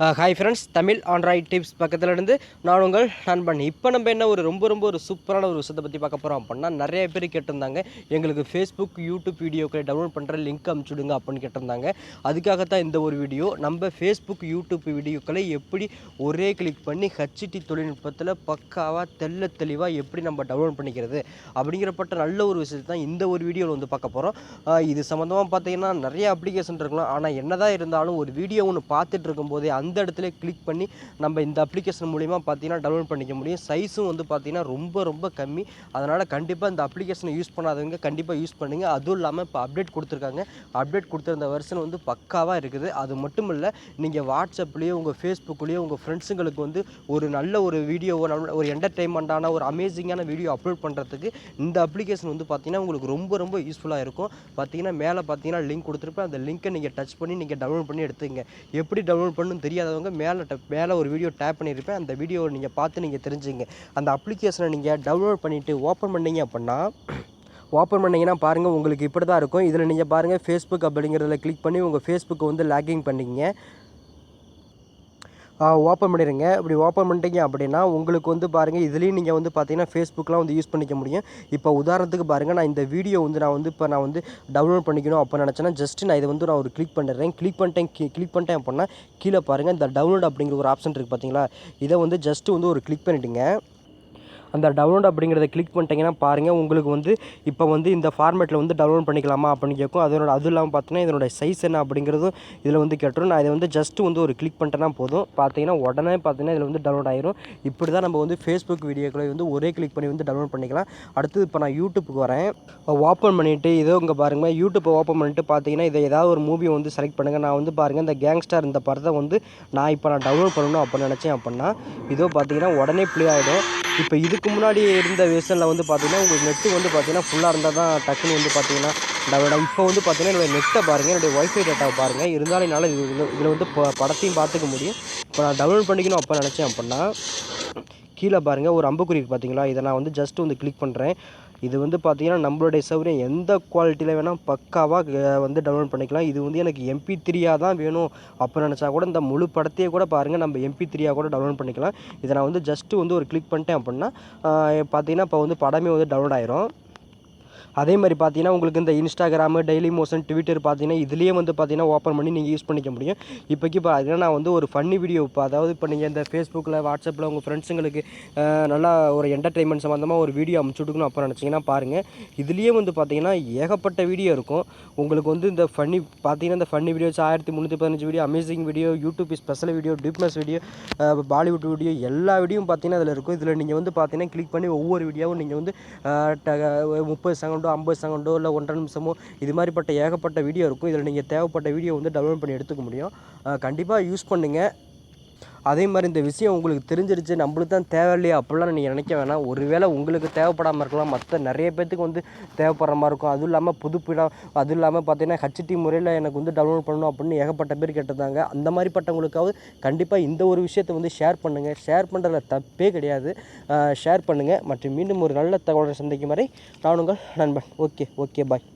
Hi friends Tamil Android tips பக்கத்தில் இருந்து நான் உங்கள் நண்பன். இப்போ நம்ம என்ன ஒரு ரொம்ப ரொம்ப ஒரு சூப்பரான ஒரு விஷயத்தை பற்றி பார்க்க போகிறோம் அப்படின்னா நிறைய பேர் கேட்டிருந்தாங்க. எங்களுக்கு ஃபேஸ்புக் யூடியூப் வீடியோக்களை டவுன்லோட் பண்ணுற லிங்க் அனுப்பிச்சுடுங்க அப்படின்னு கேட்டிருந்தாங்க. அதுக்காகத்தான் இந்த ஒரு வீடியோ நம்ம ஃபேஸ்புக் யூடியூப் வீடியோக்களை எப்படி ஒரே கிளிக் பண்ணி ஹச்டி தொழில்நுட்பத்தில் பக்காவாக தெள்ள தெளிவாக எப்படி நம்ம டவுன்லோட் பண்ணிக்கிறது அப்படிங்கிறப்பட்ட நல்ல ஒரு விஷயத்தை தான் இந்த ஒரு வீடியோவில் வந்து பார்க்க போகிறோம் இது சம்மந்தமாக பார்த்தீங்கன்னா நிறைய அப்ளிகேஷன் இருக்கலாம். ஆனால் என்னதான் இருந்தாலும் ஒரு வீடியோ ஒன்று பார்த்துட்டு இருக்கும்போதே அந்த இடத்துல கிளிக் பண்ணி நம்ம இந்த அப்ளிகேஷன் மூலிமா பார்த்தீங்கன்னா டவுன்லோட் பண்ணிக்க முடியும். சைஸும் வந்து பார்த்தீங்கன்னா ரொம்ப ரொம்ப கம்மி. அதனால் கண்டிப்பாக இந்த அப்ளிகேஷனை யூஸ் பண்ணாதவங்க கண்டிப்பாக யூஸ் பண்ணுங்கள் அதுவும் இல்லாமல் இப்போ அப்டேட் கொடுத்துருக்காங்க. அப்டேட் கொடுத்துருந்த வெர்ஷன் வந்து பக்காவாக இருக்குது. அது மட்டும் இல்லை நீங்கள் வாட்ஸ்அப்லேயோ உங்கள் ஃபேஸ்புக்லேயோ உங்கள் ஃப்ரெண்ட்ஸுங்களுக்கு வந்து ஒரு நல்ல ஒரு வீடியோவோ நல்ல ஒரு என்டர்டெயின்மெண்ட்டான ஒரு அமேசிங்கான வீடியோ அப்லோட் பண்ணுறதுக்கு இந்த அப்ளிகேஷன் வந்து பார்த்தீங்கன்னா உங்களுக்கு ரொம்ப ரொம்ப யூஸ்ஃபுல்லாக இருக்கும். பார்த்தீங்கன்னா மேலே பார்த்தீங்கன்னா லிங்க் கொடுத்துருப்பேன். அந்த லிங்க்கை நீங்கள் டச் பண்ணி நீங்கள் டவுன்லோட் பண்ணி எடுத்துங்க எப்படி டவுன்லோட் பண்ணணும் தெரியாதவங்க மேலே ட மேலே ஒரு வீடியோ டேப் பண்ணியிருப்பேன். அந்த வீடியோவை நீங்கள் பார்த்து நீங்கள் தெரிஞ்சுங்க. அந்த அப்ளிகேஷனை நீங்கள் டவுன்லோட் பண்ணிவிட்டு ஓப்பன் பண்ணீங்க அப்படின்னா ஓப்பன் பண்ணிங்கன்னா பாருங்கள் உங்களுக்கு இப்படி தான் இருக்கும். இதில் நீங்கள் பாருங்கள் ஃபேஸ்புக் அப்படிங்கிறதுல கிளிக் பண்ணி உங்கள் ஃபேஸ்புக்கை வந்து லாகிங் பண்ணிங்க. ஓப்பன் பண்ணிடுங்க இப்படி ஓப்பன் பண்ணிட்டீங்க அப்படின்னா உங்களுக்கு வந்து பாருங்கள் இதுலேயும் நீங்கள் வந்து பார்த்தீங்கன்னா ஃபேஸ்புக்கெலாம் வந்து யூஸ் பண்ணிக்க முடியும். இப்போ உதாரணத்துக்கு பாருங்கள் நான் இந்த வீடியோ வந்து நான் வந்து இப்போ நான் வந்து டவுன்லோட் பண்ணிக்கணும் அப்போ நினச்சேன்னா ஜஸ்ட் நான் இதை வந்து நான் ஒரு கிளிக் பண்ணிடுறேன். கிளிக் பண்ணிட்டேன் கிளிக் பண்ணிட்டேன் அப்படின்னா கீழே பாருங்கள் இந்த டவுன்லோட் அப்படிங்கிற ஒரு ஆப்ஷன் இருக்குது பார்த்தீங்களா இதை வந்து ஜஸ்ட்டு வந்து ஒரு கிளிக் பண்ணிவிடுங்க அந்த டவுன்லோட் அப்படிங்கிறத கிளிக் பண்ணிட்டீங்கன்னா பாருங்கள் உங்களுக்கு வந்து இப்போ வந்து இந்த ஃபார்மேட்டில் வந்து டவுன்லோட் பண்ணிக்கலாமா அப்படின்னு கேட்கும். அதனோட அதுவும் இல்லாமல் பார்த்தீங்கன்னா இதனோட சைஸ் என்ன அப்படிங்கிறதும் இதில் வந்து கேட்டுரும். நான் இதை வந்து ஜஸ்ட் வந்து ஒரு கிளிக் பண்ணிட்டேன்னா போதும். பார்த்தீங்கன்னா உடனே பார்த்தீங்கன்னா இதில் வந்து டவுன்லோட் ஆயிரும். இப்படி தான் நம்ம வந்து ஃபேஸ்புக் வீடியோக்களை வந்து ஒரே கிளிக் பண்ணி வந்து டவுன்லோட் பண்ணிக்கலாம். அடுத்து இப்போ நான் யூடியூப்புக்கு வரேன். ஓப்பன் பண்ணிவிட்டு இதோ இங்கே பாருங்கள் யூடியூப்பை ஓப்பன் பண்ணிட்டு பார்த்தீங்கன்னா இதை ஏதாவது ஒரு மூவியை வந்து செலக்ட் பண்ணுங்கள் நான் வந்து பாருங்கள் இந்த கேங்ஸ்டர் இந்த படத்தை வந்து நான் இப்போ நான் டவுன்லோட் பண்ணணும் அப்படின்னு நினச்சேன் அப்படின்னா இதோ பார்த்தீங்கன்னா உடனே ப்ளே ஆகிடும் இப்போ இதுக்கு முன்னாடி இருந்த வெர்ஷனில் வந்து பார்த்திங்கன்னா உங்களுக்கு நெட்டு வந்து பார்த்தீங்கன்னா ஃபுல்லாக இருந்தால் தான் டக்குன்னு வந்து பார்த்தீங்கன்னா நான் இப்போ வந்து பார்த்தீங்கன்னா என்னுடைய நெட்டை பாருங்கள் என்னுடைய ஒய்ஃபை டேட்டாவை பாருங்கள் இருந்தாலும் என்னால் இது இதில் வந்து படத்தையும் பார்த்துக்க முடியும். இப்போ நான் டவுன்லோட் பண்ணிக்கணும் அப்போ நினச்சேன் அப்படின்னா கீழே பாருங்கள் ஒரு அம்புக்குறி பார்த்தீங்களா? இதை நான் வந்து ஜஸ்ட் வந்து கிளிக் பண்ணுறேன் இது வந்து பார்த்திங்கன்னா நம்மளுடைய சௌகரியம். எந்த குவாலிட்டியில் வேணால் பக்காவாக வந்து டவுன்லோட் பண்ணிக்கலாம். இது வந்து எனக்கு எம்பி த்ரீயாக தான் வேணும் அப்போ நினச்சா கூட இந்த முழு படத்தையே கூட பாருங்கள் நம்ம எம்பி த்ரீயாக கூட டவுன்லோட் பண்ணிக்கலாம். இதை நான் வந்து ஜஸ்ட்டு வந்து ஒரு கிளிக் பண்ணிட்டேன் அப்படின்னா பார்த்தீங்கன்னா இப்போ வந்து படமே வந்து டவுன்லோட் ஆயிரும். அதே மாதிரி பார்த்தீங்கன்னா உங்களுக்கு இந்த இன்ஸ்டாகிராமு டெய்லி மோஷன் ட்விட்டர் பார்த்தீங்கன்னா இதுலேயே வந்து பார்த்தீங்கன்னா ஓப்பன் பண்ணி நீங்கள் யூஸ் பண்ணிக்க முடியும். இப்போக்கி பார்த்தீங்கன்னா நான் வந்து ஒரு ஃபன்னி வீடியோ இப்போ அதாவது இப்போ நீங்கள் இந்த ஃபேஸ்புக்கில் வாட்ஸ்அப்பில் உங்கள் ஃப்ரெண்ட்ஸுங்களுக்கு நல்லா ஒரு என்டர்டெயின்மெண்ட் சம்மந்தமாக ஒரு வீடியோ அமுச்சு விட்டுக்கணும் அப்புறம் நினச்சிங்கன்னா பாருங்கள் இதுலேயே வந்து பார்த்தீங்கன்னா ஏகப்பட்ட வீடியோ இருக்கும். உங்களுக்கு வந்து இந்த ஃபன்னி பார்த்தீங்கன்னா இந்த ஃபன்னி வீடியோஸ் ஆயிரத்தி முந்நூற்றி பதினஞ்சு video amazing video YouTube special video டிப்னஸ் video Bollywood video எல்லா வீடியோவும் பார்த்தீங்கன்னா அதில் இருக்கும். இதில் நீங்கள் வந்து பார்த்தீங்கன்னா கிளிக் பண்ணி ஒவ்வொரு வீடியோவும் நீங்கள் வந்து முப்பது செகண்டோ ஐம்பது செகண்டோ இல்லை ஒன்றரை நிமிஷமோ இது மாதிரிப்பட்ட ஏகப்பட்ட வீடியோ இருக்கும். இதில் நீங்கள் தேவைப்பட்ட வீடியோ வந்து டவுன்லோட் பண்ணி எடுத்துக்க முடியும். கண்டிப்பாக யூஸ் பண்ணுங்கள் அதே மாதிரி இந்த விஷயம் உங்களுக்கு தெரிஞ்சிருச்சு நம்மளுக்கு தான் தேவையில்லையா அப்படிலாம் நீங்கள் நினைக்க வேணாம். ஒருவேளை உங்களுக்கு தேவைப்படாமல் இருக்கலாம். மற்ற நிறைய பேர்த்துக்கு வந்து தேவைப்படுற மாதிரி இருக்கும். அதுவும் இல்லாமல் புதுப்பிடம் அதுவும் இல்லாமல் பார்த்தீங்கன்னா ஹச்டி முறையில் எனக்கு வந்து டவுன்லோட் பண்ணணும் அப்படின்னு ஏகப்பட்ட பேர் கேட்டிருந்தாங்க. அந்த மாதிரிப்பட்டவங்களுக்காவது கண்டிப்பாக இந்த ஒரு விஷயத்தை வந்து ஷேர் பண்ணுங்கள் ஷேர் பண்ணுறதுல தப்பே கிடையாது. ஷேர் பண்ணுங்கள் மற்றும் மீண்டும் ஒரு நல்ல தகவலை சந்திக்கும் வரை நான் உங்கள் நண்பன். Okay okay bye